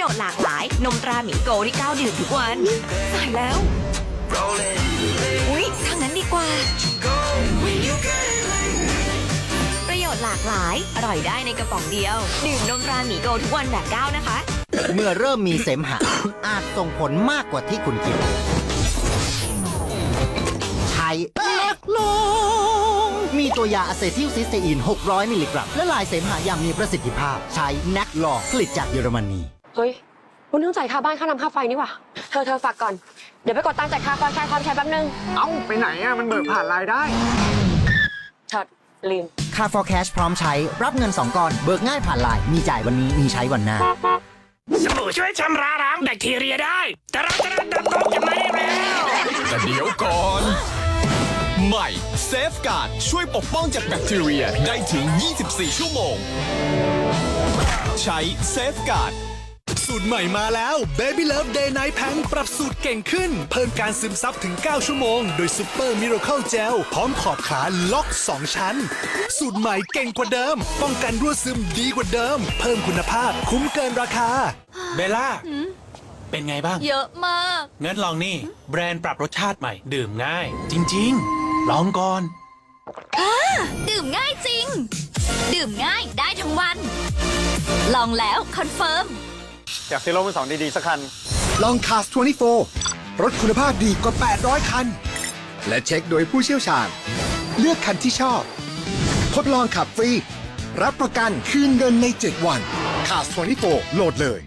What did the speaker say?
โยชน์หลากหลาย นมตราหมีโกที่ก้าวดื่มทุกวันตายแล้ว อุ๊ยทางนั้นดีกว่า ประโยชน์หลากหลาย อร่อยได้ในกระป๋องเดียว ดื่มนมตราหมีโกทุกวันแบบก้าวนะคะ เมื่อเริ่มมีเสมหะ อาจส่งผลมากกว่าที่คุณคิดใช้เล็กลง มีตัวยาอะเซทิลซิสเตอีน 600 มิลลิกรัม และลายเสมหะอย่างมีประสิทธิภาพ ใช้แนกลองผลิตจากเยอรมนี ฮ้ยคุณต้องจ่ายค่าบ้านค่าน้ำค่าไฟนี่หว่าเธอเธอฝากก่อน เดี๋ยวไปกดตังค์จ่ายค่าไฟค่าความใช้แป๊บนึง เอ้าไปไหนอะมันเบิกผ่านรายได้เชิดลืม ค่า for cash พร้อมใช้ รับเงิน 2ก้อน เบิกง่ายผ่านไลน์มีจ่ายวันนี้ มีใช้วันหน้า สบู่ช่วยชำระล้างแบคทีเรียได้ แต่เราจะเติบโตกันไม่ได้แล้วแต่เดี๋ยวก่อน ใหม่เซฟการ์ดช่วยปกป้องจากแบคทีเรียได้ถึง 24 ชั่วโมง ใช้เซฟการ์ด สูตรใหม่มาแล้ว Baby Love Day Night Pang ปรับสูตรเก่งขึ้น เพิ่มการซึมซับถึง 9 ชั่วโมง โดย Super Miracle Gel พร้อมขอบขาล็อก 2 ชั้น สูตรใหม่เก่งกว่าเดิม ป้องกันรั่วซึมดีกว่าเดิม เพิ่มคุณภาพคุ้มเกินราคา เบลล่า เป็นไงบ้าง เยอะมาก งั้นลองนี่ แบรนด์ปรับรสชาติใหม่ ดื่มง่าย จริง ๆ ลองก่อน ดื่มง่ายจริง ดื่มง่ายได้ทั้งวัน ลองแล้วคอนเฟิร์ม อยากซื้อรถมือสองดีๆสักคัน ลองคาส24 รถคุณภาพดีกว่า 800 คัน และเช็คโดยผู้เชี่ยวชาญ เลือกคันที่ชอบ ทดลองขับฟรี รับประกันคืนเงินใน 7 วันคาส24 โหลดเลย